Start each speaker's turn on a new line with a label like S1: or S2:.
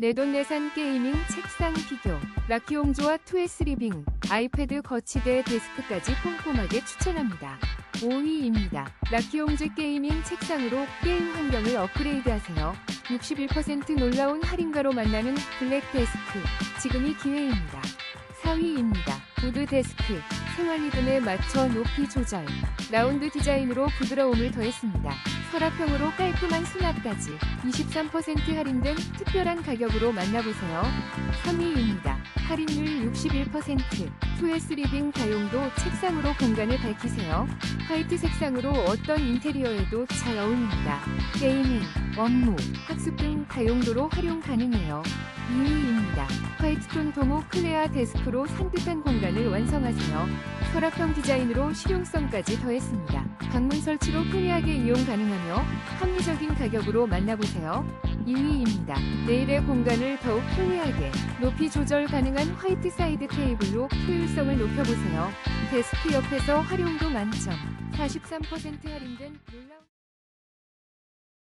S1: 내돈내산 게이밍 책상 비교, 라키옹조와 2S 리빙, 아이패드 거치대 데스크까지 꼼꼼하게 추천합니다. 5위입니다. 라키옹즈 게이밍 책상으로 게임 환경을 업그레이드하세요. 61% 놀라운 할인가로 만나는 블랙 데스크, 지금이 기회입니다. 4위입니다. 우드 데스크, 생활 리듬에 맞춰 높이 조절, 라운드 디자인으로 부드러움을 더했습니다. 서랍형으로 깔끔한 수납까지 23% 할인된 특별한 가격으로 만나보세요. 3위입니다. 할인율 61%, 2S 리빙 다용도 책상으로 공간을 밝히세요. 화이트 색상으로 어떤 인테리어에도 잘 어울립니다. 게이밍, 업무, 학습 등 다용도로 활용 가능해요. 2위입니다. 화이트톤 도모 클레아 데스크로 산뜻한 공간을 완성하세요. 서랍형 디자인으로 실용성까지 더했습니다. 방문 설치로 편리하게 이용 가능하며 합리적인 가격으로 만나보세요. 2위입니다. 내일의 공간을 더욱 편리하게 높이 조절 가능한 화이트 사이드 테이블로 효율성을 높여보세요. 데스크 옆에서 활용도 만점. 43% 할인된 놀라운